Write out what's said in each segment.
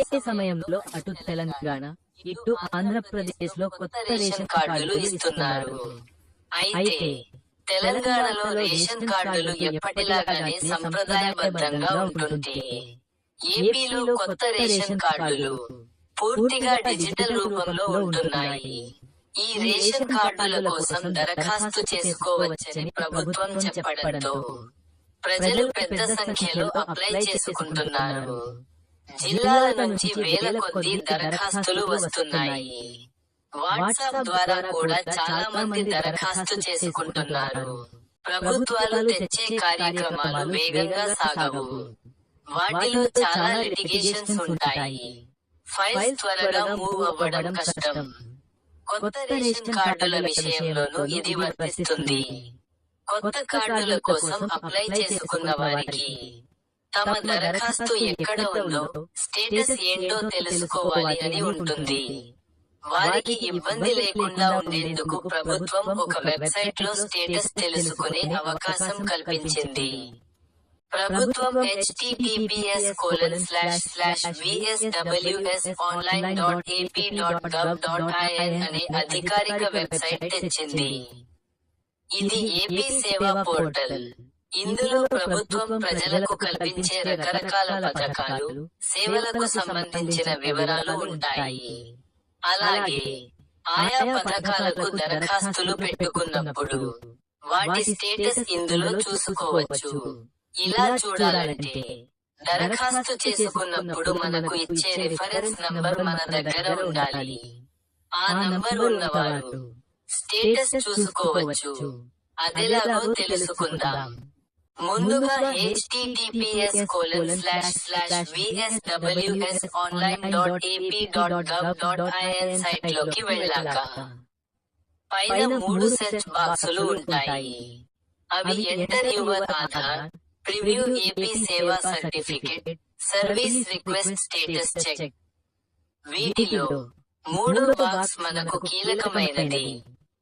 ఒకే సమయంలో అటు తెలంగాణ ఇటు ఆంధ్రప్రదేశ్లో కొత్త రేషన్ కార్డులు ఇస్తున్నారు. అయితే తెలంగాణలో రేషన్ కార్డులు ఎప్పటిలాగానే సంప్రదాయబద్ధంగా ఉంటుంటే ఏపీలో కొత్త రేషన్ కార్డులు పూర్తిగా డిజిటల్ రూపంలో ఉంటున్నాయి. ఈ రేషన్ కార్డుల కోసం దరఖాస్తు చేసుకోవచ్చని ప్రభుత్వం చెప్పడంతో ప్రజలు పెద్ద సంఖ్యలో అప్లై చేసుకుంటున్నారు. జిల్లాల నుంచి వేల కొద్ది దరఖాస్తులు వస్తున్నాయి. వాట్సాప్ ద్వారా కూడా చాలా మంది దరఖాస్తు చేసుకుంటున్నారు. ప్రభుత్వాలు తెచ్చే కార్యక్రమాలు వేగంగా సాగవు. వాటిలో చాలా లిటిగేషన్స్ ఉంటాయి. ఫైల్స్ త్వరగా మూవ్ అవ్వడం కష్టం. కొత్త రేషన్ కార్డుల విషయంలోనూ ఇది వర్తిస్తుంది. కొత్త కార్డుల కోసం అప్లై చేసుకున్న వారికి తమ దరఖాస్తు ఎక్కడ ఉందో స్టేటస్ ఏంటో తెలుసుకోవాలి అని ఉంటుంది. వారికి ఇబ్బంది లేకుండా ఉండేందుకు ప్రభుత్వం ఒక వెబ్సైట్లో స్టేటస్ తెలుసుకునే అవకాశం కల్పించింది. ప్రభుత్వం https colon slash slash VSWS online dot AP dot gov dot IN అనే అధికారిక వెబ్సైట్ తెచ్చింది. ఇది ఏపీ సేవా పోర్టల్. ఇందులో ప్రభుత్వం ప్రజలకు కల్పించే రకరకాల పథకాలు సేవలకు సంబంధించిన వివరాలు ఉంటాయి. అలాగే ఆయా పథకాలకు దరఖాస్తులు పెట్టుకున్నప్పుడు వాటి స్టేటస్ ఇందులో చూసుకోవచ్చు. ఇలా చూడాలంటే దరఖాస్తు చేసుకున్నప్పుడు మనకు ఇచ్చే రిఫరెన్స్ నంబర్ మన దగ్గర ఉండాలి. ఆ నంబర్ ఉన్నవారు స్టేటస్ చూసుకోవచ్చు. అదెలాగో తెలుసుకుందాం. ముందుగా https సైట్లోకి వెళ్ళాక పైన మూడు సెర్చ్ బాక్సులు ఉంటాయి. అవి enter your Aadhaar preview AP Seva certificate service request status check వీటిలో మూడో బాక్స్ మనకు కీలకమైనది.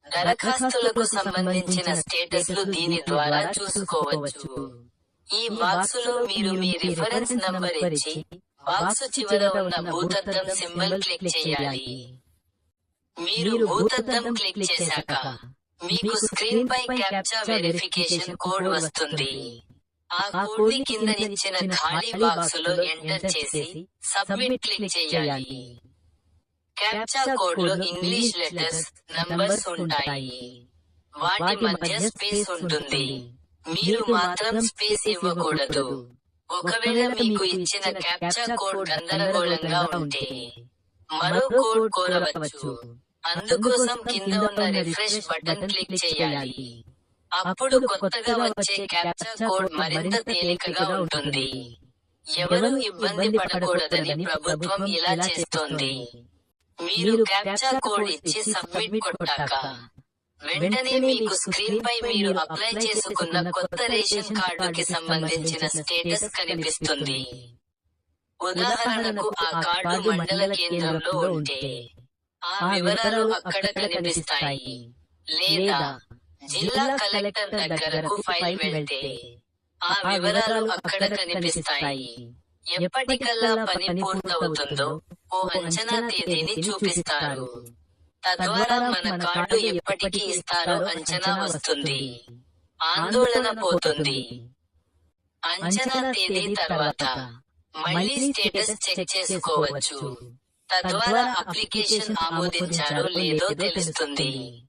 దరఖాస్తులకు సంబంధించిన స్టేటస్లు దీని ద్వారా చూసుకోవచ్చు. ఈ బాక్సులో మీరు మీ రిఫరెన్స్ నంబర్ ఇచ్చి బాక్సు చివర ఉన్న భూతద్దం సింబల్ క్లిక్ చేయాలి. మీరు భూతద్దం క్లిక్ చేశాక మీకు స్క్రీన్ పై క్యాప్చా వెరిఫికేషన్ కోడ్ వస్తుంది. ఆ కోడ్ని కిందనిచ్చిన ఖాళీ బాక్సులో ఎంటర్ చేసి సబ్మిట్ క్లిక్ చేయాలి. క్యాప్చా కోడ్లో ఇంగ్లీష్ లెటర్స్ నంబర్స్ ఉంటాయి. వాటి మధ్య స్పేస్ ఉంటుంది. మీరు మాత్రం స్పేస్ ఇవ్వకూడదు. ఒకవేళ మీకు ఇచ్చిన క్యాప్చా కోడ్ గందరగోళంగా ఉంటే మరో కోడ్ కోరవచ్చు. అందుకోసం కింద ఉన్న రిఫ్రెష్ బటన్ క్లిక్ చేయాలి. అప్పుడు కొత్తగా వచ్చే క్యాప్చా కోడ్ మరింత తేలికగా ఉంటుంది. ఎవరూ ఇబ్బంది పడకూడదని ప్రభుత్వం ఇలా చేస్తోంది. మీరు క్యాప్చా కోడ్ ఇచ్చి సబ్మిట్ కొట్టాక వెంటనే మీకు స్క్రీన్ పై మీరు అప్లై చేసుకున్న కొత్త రేషన్ కార్డుకి సంబంధించిన స్టేటస్ కనిపిస్తుంది. ఉదాహరణకు ఆ కార్డు మండల కేంద్రంలో ఉంటే ఆ వివరాలు అక్కడ కనిపిస్తాయి. లేదా జిల్లా కలెక్టర్ దగ్గరకు ఫైల్ వెళ్తే ఆ వివరాలు అక్కడ కనిపిస్తాయి. ఎప్పటికల్లా పని పూర్తవుతుందో ఓ అంచనా తేదీని చూపిస్తారు. తద్వారా మన కార్డు ఎప్పటికి ఇస్తారో అంచనా వస్తుంది. ఆందోళన పోతుంది. అంచనా తేదీ తర్వాత మళ్ళీ స్టేటస్ చెక్ చేసుకోవచ్చు. తద్వారా అప్లికేషన్ ఆమోదించారో లేదో తెలుస్తుంది.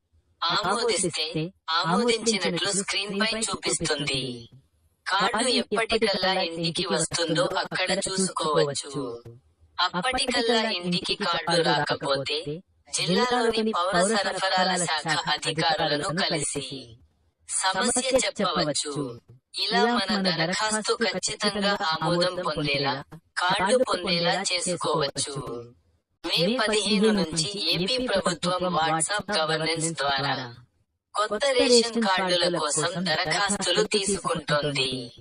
ఆమోదిస్తే ఆమోదించినట్లు స్క్రీన్ పై చూపిస్తుంది. కార్డు ఎప్పటికల్లా ఇంటికి వస్తుందో అక్కడ చూసుకోవచ్చు. అప్పటికల్లా ఇంటికి కార్డు రాకపోతే జిల్లాలోని పౌర సరఫరాల శాఖ అధికారులను కలిసి సమస్య చెప్పవచ్చు. ఇలా మన దరఖాస్తు ఖచ్చితంగా ఆమోదం పొందేలా కార్డు పొందేలా చేసుకోవచ్చు. మే పదిహేను నుంచి ఏపీ ప్రభుత్వం వాట్సాప్ గవర్నెన్స్ ద్వారా కొత్త రేషన్ కార్డుల కోసం దరఖాస్తులు తీసుకుంటోంది.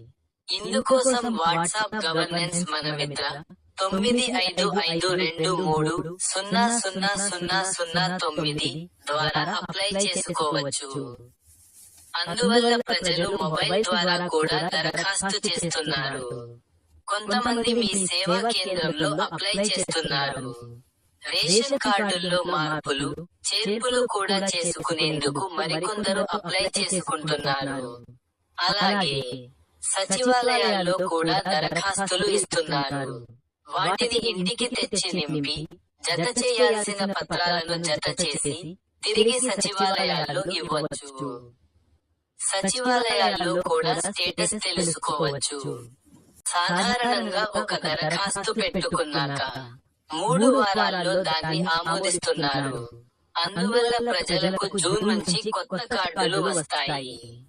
ఇందుకోసం వాట్సాప్ గవర్నెన్స్ మన మిత్ర తొమ్మిది ఐదు ఐదు రెండు మూడు సున్నా సున్నా సున్నా సున్నా తొమ్మిది ద్వారా అప్లై చేసుకోవచ్చు. అందువల్ల ప్రజలు మొబైల్ ద్వారా కూడా దరఖాస్తు చేస్తున్నారు. కొంతమంది మీ సేవా కేంద్రంలో అప్లై చేస్తున్నారు. రేషన్ కార్డుల్లో మార్పులు చేర్పులు కూడా చేసుకునేందుకు మరికొందరు అప్లై చేసుకుంటున్నారు. అలాగే సచివాలయాల్లో కూడా దరఖాస్తులు ఇస్తున్నారు. వాటిని ఇంటికి తెచ్చి నింపి జత చేయాల్సిన పత్రాలను జత చేసి తిరిగి సచివాలయాల్లో ఇవ్వచ్చు. సచివాలయాల్లో కూడా స్టేటస్ తెలుసుకోవచ్చు. సాధారణంగా ఒక దరఖాస్తు పెట్టుకున్నాక మూడు వారాల్లో దాన్ని ఆమోదిస్తున్నారు. అందువల్ల ప్రజలకు జూన్ నుంచి కొత్త కార్డులు వస్తాయి.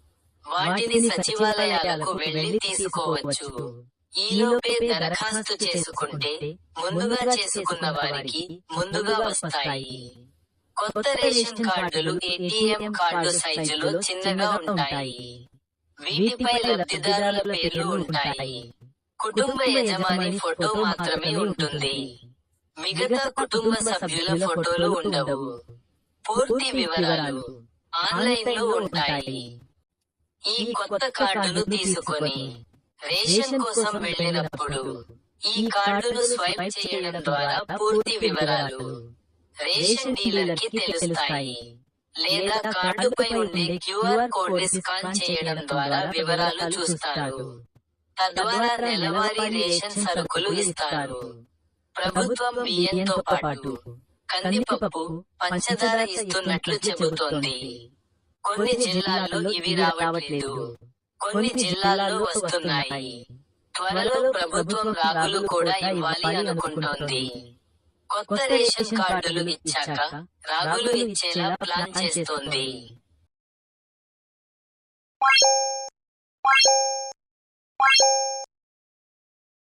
వాటిని సచివాలయాలకు వెళ్ళి తీసుకోవచ్చు. ఈలోపే దరఖాస్తు చేసుకుంటే ముందుగా చేసుకున్న వారికి ముందుగా వస్తాయి. కొత్త రేషన్ కార్డులు ఏటీఎం కార్డు సైజులో చిన్నగా ఉంటాయి. వీటిపై లబ్ధిదారుల పేర్లు ఉంటాయి. కుటుంబ యజమాని ఫోటో మాత్రమే ఉంటుంది. మిగతా కుటుంబ సభ్యుల ఫోటోలు ఉండవు. పూర్తి వివరాలు ఆన్లైన్లో ఉంటాయి. ఈ కొత్త కార్డును తీసుకొని రేషన్ కోసం వెళ్ళినప్పుడు ఈ కార్డును స్వైప్ చేయడం ద్వారా పూర్తి వివరాలు. రేషన్ డీలర్కి తెలుస్తాయి. లేదా కార్డుపై ఉండే క్యూఆర్ కోడ్ని స్కాన్ చేయడం ద్వారా వివరాలు చూస్తారు. తద్వారా నెలవారీ రేషన్ సరుకులు ఇస్తారు. ప్రభుత్వం బియ్యంతో పాటు కందిపప్పు పంచదార ఇస్తున్నట్లు చెబుతోంది. కొన్ని జిల్లాల్లో ఇవి రావట్లేదు. కొన్ని జిల్లాల్లో వస్తున్నాయి. త్వరలో ప్రభుత్వం రాగులు కూడా ఇవ్వాలి అనుకుంటోంది. కొత్త రేషన్ కార్డులు ఇచ్చాక రాగులు ఇచ్చేలా ప్లాన్ చేస్తోంది.